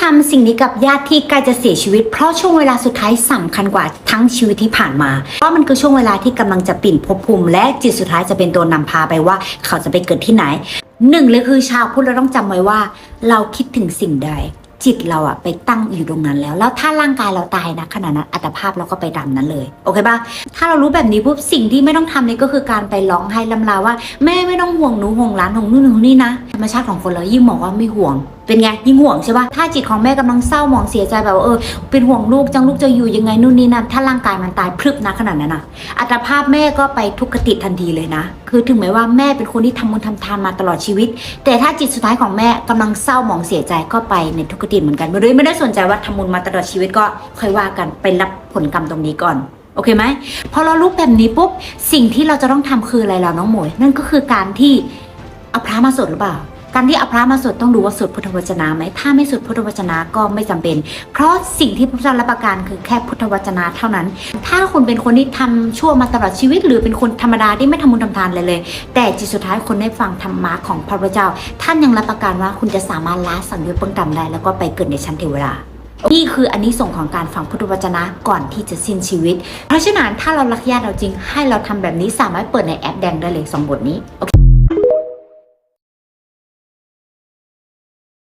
ทำสิ่งนี้กับญาติที่ใกล้จะเสียชีวิต เพราะช่วงเวลาสุดท้ายสำคัญกว่าทั้งชีวิตที่ผ่านมา เพราะมันคือช่วงเวลาที่กำลังจะปิ่นภพภูมิ และจิตสุดท้ายจะเป็นตัวนำพาไปว่าเขาจะไปเกิดที่ไหนหนึ่งเลยคือชาวพุทธเราต้องจำไว้ว่า เราคิดถึงสิ่งใด จิตเราอะไปตั้งอยู่ตรงนั้นแล้ว แล้วถ้าร่างกายเราตายนะขณะนั้นอัตภาพเราก็ไปดำนั้นเลย โอเคปะถ้าเรารู้แบบนี้ปุ๊บสิ่งที่ไม่ต้องทำเลยก็คือการไปร้องไห้ลำลาว่า แม่ไม่ต้องห่วงหนูห่วงหลานห่วงนู่นห่วงนี่นะธรรมชาติของคนเรายิ่งบอกว่าไม่ห่วงเป็นไงยิ่งห่วงใช่ปะถ้าจิตของแม่กำลังเศร้าหมองเสียใจแบบว่าเออเป็นห่วงลูกจังลูกจะอยู่ยังไงนู่นนี่นั่นถ้าร่างกายมันตายพรึบนะขนาดนั้นนะอัตภาพแม่ก็ไปทุกขติทันทีเลยนะ คือถึงแม้ว่าแม่เป็นคนที่ทำบุญทำทานมาตลอดชีวิต แต่ถ้าจิตสุดท้ายของแม่กำลังเศร้าหมองเสียใจก็ไปในทุกขติเหมือนกันโดยไม่ได้สนใจว่าทำบุญมาตลอดชีวิตก็ค่อยว่ากันไปรับผลกรรมตรงนี้ก่อนโอเคไหมพอเรารู้แบบนี้ปุ๊บสิ่งที่เราจะต้องทำคืออะไรแล้วน้องหมวย นั่นก็คือการที่เอาพระมาสวดหรือเปล่า การที่เอาพระมาสวดต้องดูว่าสวดพุทธวจนะไหมถ้าไม่สวดพุทธวจนะก็ไม่จำเป็น เพราะสิ่งที่พระเจ้ารับประกันคือแค่พุทธวจนะเท่านั้น ถ้าคุณเป็นคนที่ทำชั่วมาตลอดชีวิต หรือเป็นคนธรรมดาที่ไม่ทำบุญทำทานเลยเลย แต่จิตสุดท้ายคนได้ฟังธรรมะของพระเจ้า ท่านยังรับประกันว่าคุณจะสามารถละสังโยชน์เบื้องต่ำได้ แล้วก็ไปเกิดในชั้นเทวดานี่คืออันนี้ส่งส์ของการฟังพุทธวจนะก่อนที่จะสิ้นชีวิต เพราะฉะนั้นถ้าเรารักญาติเราจริง ให้เราทำแบบนี้สามารถเปิดในแอปแดงได้เลยสองบทนี้โอเค